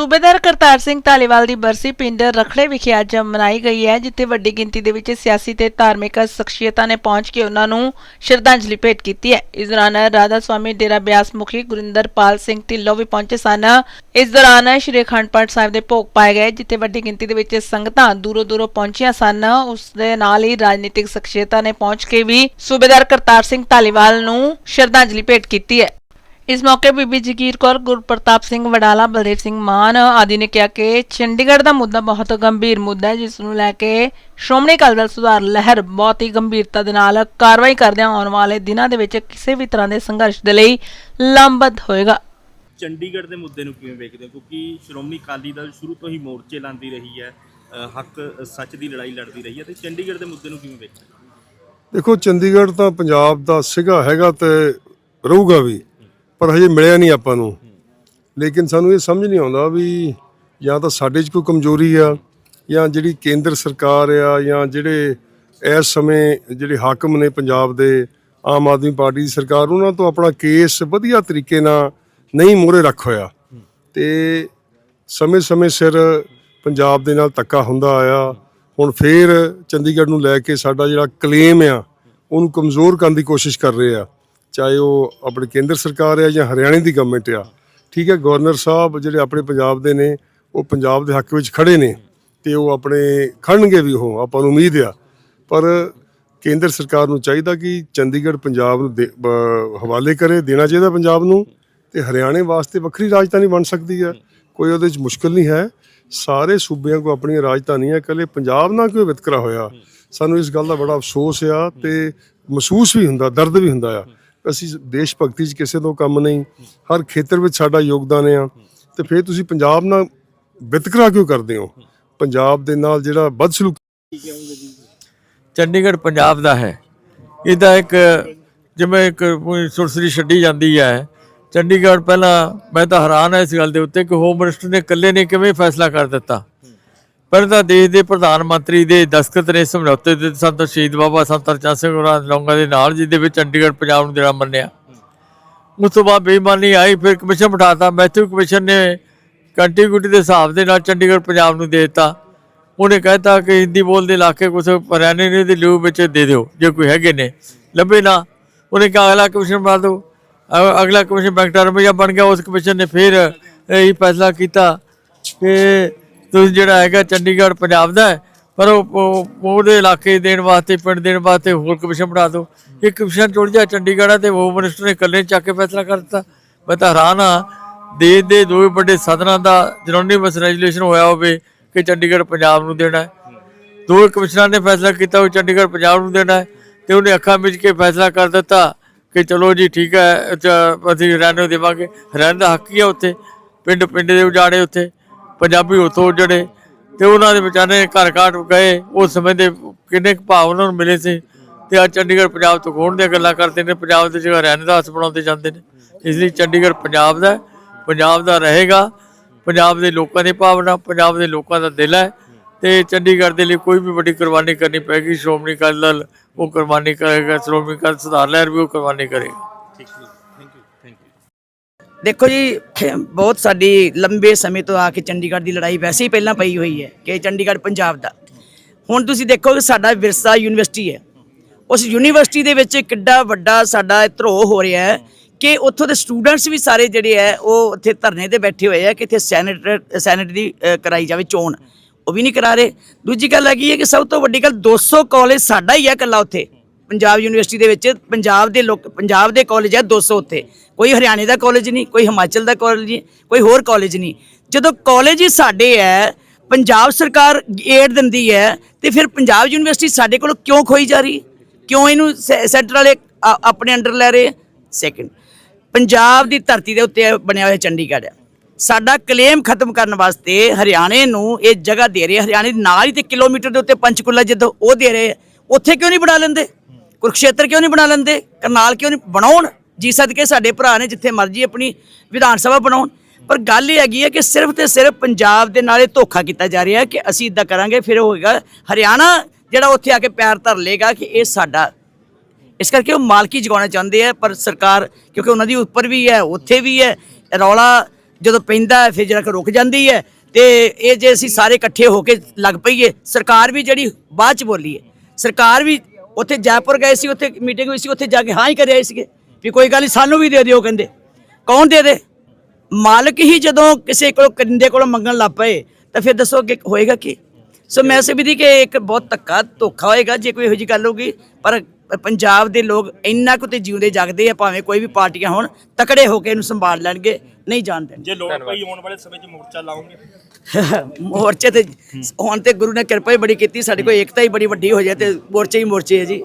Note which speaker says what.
Speaker 1: ਸੂਬੇਦਾਰ ਕਰਤਾਰ ਸਿੰਘ ਧਾਲੀਵਾਲ ਦੀ ਬਰਸੀ ਪਿੰਡ ਰਖੜੇ ਵਿਖੇ ਅੱਜ ਮਨਾਈ ਗਈ ਹੈ, ਜਿੱਥੇ ਵੱਡੀ ਗਿਣਤੀ ਦੇ ਵਿੱਚ ਸਿਆਸੀ ਤੇ ਧਾਰਮਿਕ ਸ਼ਖਸੀਅਤਾਂ ਨੇ ਪਹੁੰਚ ਕੇ ਉਹਨਾਂ ਨੂੰ ਸ਼ਰਧਾਂਜਲੀ ਭੇਟ ਕੀਤੀ ਹੈ। ਇਸ ਦੌਰਾਨ ਰਾਧਾ ਸਵਾਮੀ, ਡੇਰਾ ਬਿਆਸ ਮੁਖੀ ਗੁਰਿੰਦਰਪਾਲ ਸਿੰਘ ਢਿੱਲੋਂ ਵੀ ਪਹੁੰਚੇ ਸਨ। ਇਸ ਦੌਰਾਨ ਸ਼੍ਰੀ ਅਖੰਡ ਪਾਠ ਸਾਹਿਬ ਦੇ ਭੋਗ ਪਾਏ ਗਏ, ਜਿੱਥੇ ਵੱਡੀ ਗਿਣਤੀ ਦੇ ਵਿੱਚ ਸੰਗਤਾਂ ਦੂਰੋਂ ਦੂਰੋਂ ਪਹੁੰਚੀਆਂ ਸਨ। ਉਸ ਦੇ ਨਾਲ ਹੀ ਰਾਜਨੀਤਿਕ ਸ਼ਖਸੀਅਤਾਂ ਨੇ ਪਹੁੰਚ ਕੇ ਵੀ ਸੂਬੇਦਾਰ ਕਰਤਾਰ ਸਿੰਘ ਧਾਲੀਵਾਲ ਨੂੰ ਸ਼ਰਧਾਂਜਲੀ ਭੇਟ ਕੀਤੀ ਹੈ। ਇਸ ਮੌਕੇ ਬੀਬੀ ਜਗੀਰ ਕੌਰ ਗੁਰਪ੍ਰਤਾਪ ਸਿੰਘ ਵਡਾਲਾ ਬਲਦੇਵ ਸਿੰਘ ਮਾਨ ਆਦਿ ਨੇ ਕਿਹਾ ਕਿ ਚੰਡੀਗੜ੍ਹ ਦਾ ਮੁੱਦਾ ਬਹੁਤ ਗੰਭੀਰ ਮੁੱਦਾ ਹੈ ਜਿਸ ਨੂੰ ਲੈ ਕੇ ਸ਼੍ਰੋਮਣੀ ਅਕਾਲੀ ਦਲ ਸੁਧਾਰ ਲਹਿਰ ਬਹੁਤ ਹੀ ਗੰਭੀਰਤਾ ਦੇ ਨਾਲ ਕਾਰਵਾਈ ਕਰਦਿਆਂ ਆਉਣ ਵਾਲੇ ਦਿਨਾਂ ਦੇ ਵਿੱਚ ਕਿਸੇ ਵੀ ਤਰ੍ਹਾਂ ਦੇ ਸੰਘਰਸ਼ ਦੇ ਲਈ ਲੰਬਦ ਹੋਏਗਾ।
Speaker 2: ਚੰਡੀਗੜ੍ਹ ਦੇ ਮੁੱਦੇ ਨੂੰ ਕਿਵੇਂ ਵੇਖਦੇ ਹੋ? ਕਿਉਂਕਿ ਸ਼੍ਰੋਮਣੀ ਅਕਾਲੀ ਦਲ ਸ਼ੁਰੂ ਤੋਂ ਹੀ ਮੋਰਚੇ ਲਾਉਂਦੀ ਰਹੀ ਹੈ ਹੱਕ ਸੱਚ ਦੀ ਲੜਾਈ ਲੜਦੀ ਰਹੀ ਹੈ ਤੇ ਚੰਡੀਗੜ੍ਹ ਦੇ ਮੁੱਦੇ ਨੂੰ ਕਿਵੇਂ ਵੇਖਦੇ ਹੋ?
Speaker 3: ਦੇਖੋ ਚੰਡੀਗੜ੍ਹ ਤਾਂ ਪੰਜਾਬ ਦਾ ਸਿਗਾ ਹੈਗਾ ਤੇ ਰਹੂਗਾ ਵੀ। ਪਰ ਹਜੇ ਮਿਲਿਆ ਨਹੀਂ ਆਪਾਂ ਨੂੰ। ਲੇਕਿਨ ਸਾਨੂੰ ਇਹ ਸਮਝ ਨਹੀਂ ਆਉਂਦਾ ਵੀ ਜਾਂ ਤਾਂ ਸਾਡੇ 'ਚ ਕੋਈ ਕਮਜ਼ੋਰੀ ਆ, ਜਾਂ ਜਿਹੜੀ ਕੇਂਦਰ ਸਰਕਾਰ ਆ, ਜਾਂ ਜਿਹੜੇ ਇਸ ਸਮੇਂ ਜਿਹੜੇ ਹਾਕਮ ਨੇ ਪੰਜਾਬ ਦੇ ਆਮ ਆਦਮੀ ਪਾਰਟੀ ਦੀ ਸਰਕਾਰ, ਉਹਨਾਂ ਤੋਂ ਆਪਣਾ ਕੇਸ ਵਧੀਆ ਤਰੀਕੇ ਨਾਲ ਨਹੀਂ ਮੂਹਰੇ ਰੱਖ ਹੋਇਆ। ਤੇ ਸਮੇਂ-ਸਮੇਂ ਸਿਰ ਪੰਜਾਬ ਦੇ ਨਾਲ ਧੱਕਾ ਹੁੰਦਾ ਆਇਆ। ਹੁਣ ਫੇਰ ਚੰਡੀਗੜ੍ਹ ਨੂੰ ਲੈ ਕੇ ਸਾਡਾ ਜਿਹੜਾ ਕਲੇਮ ਆ, ਉਹਨੂੰ ਕਮਜ਼ੋਰ ਕਰਨ ਦੀ ਕੋਸ਼ਿਸ਼ ਕਰ ਰਹੇ ਆ। ਚਾਹੇ ਉਹ ਆਪਣੀ ਕੇਂਦਰ ਸਰਕਾਰ ਆ ਜਾਂ ਹਰਿਆਣੇ ਦੀ ਗਵਰਨਮੈਂਟ ਆ, ਠੀਕ ਹੈ, ਗਵਰਨਰ ਸਾਹਿਬ ਜਿਹੜੇ ਆਪਣੇ ਪੰਜਾਬ ਦੇ ਨੇ, ਉਹ ਪੰਜਾਬ ਦੇ ਹੱਕ ਵਿੱਚ ਖੜੇ ਨੇ ਤੇ ਉਹ ਆਪਣੇ ਖੜਨਗੇ ਵੀ ਉਹ, ਆਪਾਂ ਨੂੰ ਉਮੀਦ ਆ। ਪਰ ਕੇਂਦਰ ਸਰਕਾਰ ਨੂੰ ਚਾਹੀਦਾ ਕਿ ਚੰਡੀਗੜ੍ਹ ਪੰਜਾਬ ਨੂੰ ਦੇ- ਬ- ਹਵਾਲੇ ਕਰੇ, ਦੇਣਾ ਚਾਹੀਦਾ ਪੰਜਾਬ ਨੂੰ ਤੇ ਹਰਿਆਣੇ ਵਾਸਤੇ ਵੱਖਰੀ ਰਾਜਧਾਨੀ ਬਣ ਸਕਦੀ ਹੈ। ਕੋਈ ਉਹਦੇ ਵਿੱਚ ਮੁਸ਼ਕਲ ਨਹੀਂ ਹੈ। ਸਾਰੇ ਸੂਬਿਆਂ ਕੋ ਆਪਣੀਆਂ ਰਾਜਧਾਨੀਆਂ ਇਕੱਲੇ ਪੰਜਾਬ ਨਾਲ ਕਿਉਂ ਵਿਤਕਰਾ ਹੋਇਆ? ਸਾਨੂੰ ਇਸ ਗੱਲ ਦਾ ਬੜਾ ਅਫਸੋਸ ਆ ਤੇ ਮਹਿਸੂਸ ਵੀ ਹੁੰਦਾ, ਦਰਦ ਵੀ ਹੁੰਦਾ ਆ। ਅਸੀਂ ਦੇਸ਼ ਭਗਤੀ 'ਚ ਕਿਸੇ ਤੋਂ ਕੰਮ ਨਹੀਂ, ਹਰ ਖੇਤਰ ਵਿੱਚ ਸਾਡਾ ਯੋਗਦਾਨ ਆ। ਤੇ ਫਿਰ ਤੁਸੀਂ ਪੰਜਾਬ ਨਾਲ ਵਿਤਕਰਾ ਕਿਉਂ ਕਰਦੇ ਹੋ? ਪੰਜਾਬ ਦੇ ਨਾਲ ਜਿਹੜਾ ਬਦਸਲੂਕ
Speaker 4: ਚੰਡੀਗੜ੍ਹ ਪੰਜਾਬ ਦਾ ਹੈ। ਇਹਦਾ ਇੱਕ ਜਿਵੇਂ ਇੱਕ ਕੋਈ ਸੁਰਸਰੀ ਛੱਡੀ ਜਾਂਦੀ ਹੈ। ਚੰਡੀਗੜ੍ਹ ਪਹਿਲਾਂ ਮੈਂ ਤਾਂ ਹੈਰਾਨ ਹਾਂ ਇਸ ਗੱਲ ਦੇ ਉੱਤੇ ਕਿ ਹੋਮ ਮਿਨਿਸਟਰ ਨੇ ਇਕੱਲੇ ਨੇ ਕਿਵੇਂ ਫੈਸਲਾ ਕਰ ਦਿੱਤਾ? ਪਹਿਲਾਂ ਤਾਂ ਦੇਸ਼ ਦੇ ਪ੍ਰਧਾਨ ਮੰਤਰੀ ਦੇ ਦਸਤਖਤ ਨੇ ਸਮਝੌਤੇ ਦੇ ਸੰਤ ਸ਼ਹੀਦ ਬਾਬਾ ਸੰਤ ਹਰਚੰਦ ਸਿੰਘ ਹੋਰਾਂ ਲੌਂਗਾ ਦੇ ਨਾਲ ਜਿਹਦੇ ਵਿੱਚ ਚੰਡੀਗੜ੍ਹ ਪੰਜਾਬ ਨੂੰ ਦੇਣਾ ਮੰਨਿਆ। ਉਸ ਤੋਂ ਬਾਅਦ ਬੇਈਮਾਨੀ ਆਈ ਫਿਰ ਕਮਿਸ਼ਨ ਬਿਠਾਤਾ। ਮੈਥਿਊ ਕਮਿਸ਼ਨ ਨੇ ਕੰਟੀਗਿਊਟੀ ਦੇ ਹਿਸਾਬ ਦੇ ਨਾਲ ਚੰਡੀਗੜ੍ਹ ਪੰਜਾਬ ਨੂੰ ਦੇ ਦਿੱਤਾ। ਉਹਨੇ ਕਹਿਤਾ ਕਿ ਹਿੰਦੀ ਬੋਲਦੇ ਇਲਾਕੇ ਕੁਝ ਹਰਿਆਣੇ ਨੇ ਦੇ ਲਿਊ ਵਿੱਚ ਦੇ ਦਿਓ ਜੇ ਕੋਈ ਹੈਗੇ ਨੇ। ਲੱਭੇ ਨਾ। ਉਹਨੇ ਕਿਹਾ ਅਗਲਾ ਕਮਿਸ਼ਨ ਬਣਾ ਦਿਓ। ਅਗਲਾ ਕਮਿਸ਼ਨ ਬੈਂਕਟਰ ਰਮਈਆ ਬਣ ਗਿਆ। ਉਸ ਕਮਿਸ਼ਨ ਨੇ ਫਿਰ ਇਹ ਫੈਸਲਾ ਕੀਤਾ ਕਿ ਤੁਸੀਂ ਜਿਹੜਾ ਹੈਗਾ ਚੰਡੀਗੜ੍ਹ ਪੰਜਾਬ ਦਾ ਹੈ, ਪਰ ਉਹ ਉਹਦੇ ਇਲਾਕੇ ਦੇਣ ਵਾਸਤੇ ਪਿੰਡ ਦੇਣ ਵਾਸਤੇ ਹੋਰ ਕਮਿਸ਼ਨ ਬਣਾ ਦਿਓ। ਇਹ ਕਮਿਸ਼ਨ ਟੁੱਟ ਜਾ ਚੰਡੀਗੜ੍ਹ ਆ ਤੇ ਉਹ ਮਿਨਿਸਟਰ ਨੇ ਇਕੱਲੇ ਚੱਕ ਕੇ ਫੈਸਲਾ ਕਰ ਦਿੱਤਾ। ਮੈਂ ਤਾਂ ਹੈਰਾਨ ਆ ਦੇਸ਼ ਦੇ ਦੋ ਵੱਡੇ ਸਦਨਾਂ ਦਾ ਜਨੋਨੀਮਸ ਰੈਜੂਲੇਸ਼ਨ ਹੋਇਆ ਹੋਵੇ ਕਿ ਚੰਡੀਗੜ੍ਹ ਪੰਜਾਬ ਨੂੰ ਦੇਣਾ ਹੈ। ਦੋ ਕਮਿਸ਼ਨਰਾਂ ਨੇ ਫੈਸਲਾ ਕੀਤਾ ਉਹ ਚੰਡੀਗੜ੍ਹ ਪੰਜਾਬ ਨੂੰ ਦੇਣਾ ਹੈ ਤੇ ਉਹਨੇ ਅੱਖਾਂ ਵਿੱਚ ਕੇ ਫੈਸਲਾ ਕਰ ਦਿੱਤਾ ਕਿ ਚਲੋ ਜੀ ਠੀਕ ਹੈ ਅਸੀਂ ਰਹਿਣ ਨੂੰ ਦੇਵਾਂਗੇ। ਰਹਿਣ ਦਾ ਹੱਕ ਹੀ ਹੈ ਉੱਥੇ ਪਿੰਡ ਪਿੰਡ ਦੇ ਉਜਾੜੇ ਉੱਥੇ। ਪੰਜਾਬੀ ਉੱਥੋਂ ਉਜੜੇ ਤੇ ਉਹਨਾਂ ਦੇ ਵਿਚਾਰੇ ਘਰ ਘਾਟ ਗਏ ਉਸ ਸਮੇਂ ਦੇ ਕਿੰਨੇ ਕੁ ਭਾਵ ਉਹਨਾਂ ਨੂੰ ਮਿਲੇ ਸੀ। ਤੇ ਅੱਜ ਚੰਡੀਗੜ੍ਹ ਪੰਜਾਬ ਤੋਂ ਖੋਣ ਦੀਆਂ ਗੱਲਾਂ ਕਰਦੇ ਨੇ, ਪੰਜਾਬ ਦੇ ਜਗ੍ਹਾ ਹਰਿਆਣੇ ਦਾ ਹੱਥ ਬਣਾਉਂਦੇ ਜਾਂਦੇ ਨੇ। ਇਸ ਲਈ ਚੰਡੀਗੜ੍ਹ ਪੰਜਾਬ ਦਾ ਪੰਜਾਬ ਦਾ ਰਹੇਗਾ। ਪੰਜਾਬ ਦੇ ਲੋਕਾਂ ਦੀ ਭਾਵਨਾ, ਪੰਜਾਬ ਦੇ ਲੋਕਾਂ ਦਾ ਦਿਲ ਹੈ। ਤੇ ਚੰਡੀਗੜ੍ਹ ਦੇ ਲਈ ਕੋਈ ਵੀ ਵੱਡੀ ਕੁਰਬਾਨੀ ਕਰਨੀ ਪੈਗੀ ਸ਼੍ਰੋਮਣੀ ਅਕਾਲੀ ਦਲ ਉਹ ਕੁਰਬਾਨੀ ਕਰੇਗਾ, ਸ਼੍ਰੋਮਣੀ ਅਕਾਲੀ ਸੁਧਾਰ ਲਹਿਰ ਵੀ ਉਹ ਕੁਰਬਾਨੀ ਕਰੇਗਾ।
Speaker 2: ਠੀਕ ਹੈ
Speaker 5: ਦੇਖੋ ਜੀ ਬਹੁਤ ਸਾਡੀ ਲੰਬੇ ਸਮੇਂ ਤੋਂ ਆ ਕੇ ਚੰਡੀਗੜ੍ਹ ਦੀ ਲੜਾਈ ਵੈਸੇ ਹੀ ਪਹਿਲਾਂ ਪਈ ਹੋਈ ਹੈ ਕਿ ਚੰਡੀਗੜ੍ਹ ਪੰਜਾਬ ਦਾ। ਹੁਣ ਤੁਸੀਂ ਦੇਖੋ ਕਿ ਸਾਡਾ ਵਿਰਸਾ ਯੂਨੀਵਰਸਿਟੀ ਹੈ। ਉਸ ਯੂਨੀਵਰਸਿਟੀ ਦੇ ਵਿੱਚ ਕਿੱਡਾ ਵੱਡਾ ਸਾਡਾ ਧਰੋਹ ਹੋ ਰਿਹਾ ਹੈ ਕਿ ਉੱਥੋਂ ਦੇ ਸਟੂਡੈਂਟਸ ਵੀ ਸਾਰੇ ਜਿਹੜੇ ਹੈ ਉਹ ਉੱਥੇ ਧਰਨੇ ਤੇ ਬੈਠੇ ਹੋਏ ਆ ਕਿ ਇੱਥੇ ਸੈਨੇਟਰ ਸੈਨੇਟ ਦੀ ਅ, ਕਰਾਈ ਜਾਵੇ ਚੋਣ। ਉਹ ਵੀ ਨਹੀਂ ਕਰਾ ਰਹੇ। ਦੂਜੀ ਗੱਲ ਹੈਗੀ ਹੈ ਕਿ ਸਭ ਤੋਂ ਵੱਡੀ ਗੱਲ 200 ਕਾਲਜ ਸਾਡਾ ਹੀ ਹੈ ਇਕੱਲਾ ਉੱਥੇ। ਪੰਜਾਬ ਯੂਨੀਵਰਸਿਟੀ ਦੇ ਵਿੱਚ ਪੰਜਾਬ ਦੇ ਲੋਕ, ਪੰਜਾਬ ਦੇ ਕਾਲਜ ਹੈ 200 ਉੱਥੇ। ਕੋਈ ਹਰਿਆਣੇ ਦਾ ਕਾਲਜ ਨਹੀਂ, ਕੋਈ ਹਿਮਾਚਲ ਦਾ ਕਾਲਜ ਨਹੀਂ, ਕੋਈ ਹੋਰ ਕਾਲਜ ਨਹੀਂ। ਜਦੋਂ ਕਾਲਜ ਹੀ ਸਾਡੇ ਹੈ ਪੰਜਾਬ ਸਰਕਾਰ ਏਡ ਦਿੰਦੀ ਹੈ ਤੇ ਫਿਰ ਪੰਜਾਬ ਯੂਨੀਵਰਸਿਟੀ ਸਾਡੇ ਕੋਲ ਕਿਉਂ ਖੋਈ ਜਾ ਰਹੀ? ਕਿਉਂ ਇਹਨੂੰ ਸੈਂਟਰ ਵਾਲੇ ਆ- ਆਪਣੇ ਅੰਡਰ ਲੈ ਰਹੇ? ਸੈਕਿੰਡ ਪੰਜਾਬ ਦੀ ਧਰਤੀ ਦੇ ਉੱਤੇ ਬਣਿਆ ਹੋਇਆ ਚੰਡੀਗੜ੍ਹ ਹੈ ਸਾਡਾ ਕਲੇਮ ਖਤਮ ਕਰਨ ਵਾਸਤੇ ਹਰਿਆਣੇ ਨੂੰ ਇਹ ਜਗ੍ਹਾ ਦੇ ਰਹੇ ਹਰਿਆਣੇ ਨਾਲ ਹੀ ਤੇ ਕਿਲੋਮੀਟਰ ਦੇ ਉੱਤੇ ਪੰਚਕੂਲਾ ਜਿੱਦੋਂ ਉਹ ਦੇ ਰਹੇ ਉੱਥੇ ਕਿਉਂ ਨਹੀਂ ਬਣਾ ਲੈਂਦੇ? ਕੁਰਕਸ਼ੇਤਰ ਕਿਉਂ ਨਹੀਂ ਬਣਾ ਲੈਂਦੇ? ਕਰਨਾਲ ਕਿਉਂ ਨਹੀਂ ਬਣਾਉਣ? ਜੀ ਸਦਕੇ ਸਾਡੇ ਭਰਾ ਨੇ ਜਿੱਥੇ ਮਰਜ਼ੀ ਆਪਣੀ ਵਿਧਾਨ ਸਭਾ ਬਣਾਉਣ। ਪਰ ਗੱਲ ਇਹ ਹੈਗੀ ਹੈ ਕਿ ਸਿਰਫ ਤੇ ਸਿਰਫ ਪੰਜਾਬ ਦੇ ਨਾਲ ਇਹ ਧੋਖਾ ਕੀਤਾ ਜਾ ਰਿਹਾ ਕਿ ਅਸੀਂ ਇਦਾਂ ਕਰਾਂਗੇ, ਫਿਰ ਹੋਏਗਾ ਹਰਿਆਣਾ, ਜਿਹੜਾ ਉੱਥੇ ਆ ਕੇ ਪੈਰ ਧਰ ਲੇਗਾ ਕਿ ਇਹ ਸਾਡਾ। ਇਸ ਕਰਕੇ ਉਹ ਮਾਲਕੀ ਜਗਾਉਣਾ ਚਾਹੁੰਦੇ ਆ, ਪਰ ਸਰਕਾਰ, ਕਿਉਂਕਿ ਉਹਨਾਂ ਦੀ ਉੱਪਰ ਵੀ ਹੈ, ਉੱਥੇ ਵੀ ਹੈ, ਰੌਲਾ ਜਦੋਂ ਪੈਂਦਾ ਫਿਰ ਜਿਹੜਾ ਕੁ ਰੁਕ ਜਾਂਦੀ ਹੈ। ਤੇ ਇਹ ਜੇ ਅਸੀਂ ਸਾਰੇ ਇਕੱਠੇ ਹੋ ਕੇ ਲੱਗ ਪਈਏ, ਸਰਕਾਰ ਵੀ ਜਿਹੜੀ ਬਾਅਦ ਚ ਬੋਲੀ ਹੈ, ਸਰਕਾਰ ਵੀ ਉੱਥੇ ਜੈਪੁਰ ਗਏ ਸੀ, ਉੱਥੇ ਮੀਟਿੰਗ ਹੋਈ ਸੀ, ਉੱਥੇ ਜਾ ਕੇ ਹਾਂ ਹੀ ਕਰਿਆ ਸੀਗੇ। ਵੀ ਕੋਈ ਗੱਲ ਨਹੀਂ, ਸਾਨੂੰ ਵੀ ਦੇ ਦਿਓ ਕਹਿੰਦੇ। ਕੌਣ ਦੇ ਦੇ? ਮਾਲਕ ਹੀ ਜਦੋਂ ਕਿਸੇ ਕੋਲ ਕਰਿੰਦੇ ਕੋਲੋਂ ਮੰਗਣ ਲੱਗ ਪਏ, ਤਾਂ ਫਿਰ ਦੱਸੋ ਕਿ ਹੋਏਗਾ ਕੀ? ਸੋ ਮੈਂ ਸਮਝਦੀ ਕਿ ਇੱਕ ਬਹੁਤ ਧੱਕਾ ਧੋਖਾ ਹੋਏਗਾ ਜੇ ਕੋਈ ਇਹੋ ਜਿਹੀ ਗੱਲ ਹੋਗੀ ਪਰ ਪੰਜਾਬ ਦੇ ਲੋਕ ਇੰਨਾ ਕੁ ਤੇ ਜਿਉਂਦੇ ਜਾਗਦੇ ਆ ਭਾਵੇਂ ਕੋਈ ਵੀ ਪਾਰਟੀਆਂ ਹੋਣ ਤਕੜੇ ਹੋ ਕੇ ਇਹਨੂੰ ਸੰਭਾਲ ਲੈਣਗੇ ਨਹੀਂ ਜਾਣ ਦੇਣਗੇ।
Speaker 2: ਜੇ ਲੋੜ ਪਈ ਆਉਣ ਵਾਲੇ ਸਮੇਂ 'ਚ ਮੋਰਚਾ ਲਾਉਂਗੇ
Speaker 5: ਮੋਰਚੇ ਤੇ ਹੁਣ ਤੇ ਗੁਰੂ ਨੇ ਕਿਰਪਾ ਹੀ ਬੜੀ ਕੀਤੀ ਸਾਡੇ ਕੋਲ ਏਕਤਾ ਹੀ ਬੜੀ ਵੱਡੀ ਹੋ ਜਾਏ ਤੇ ਮੋਰਚੇ ਹੀ ਮੋਰਚੇ ਹੈ ਜੀ।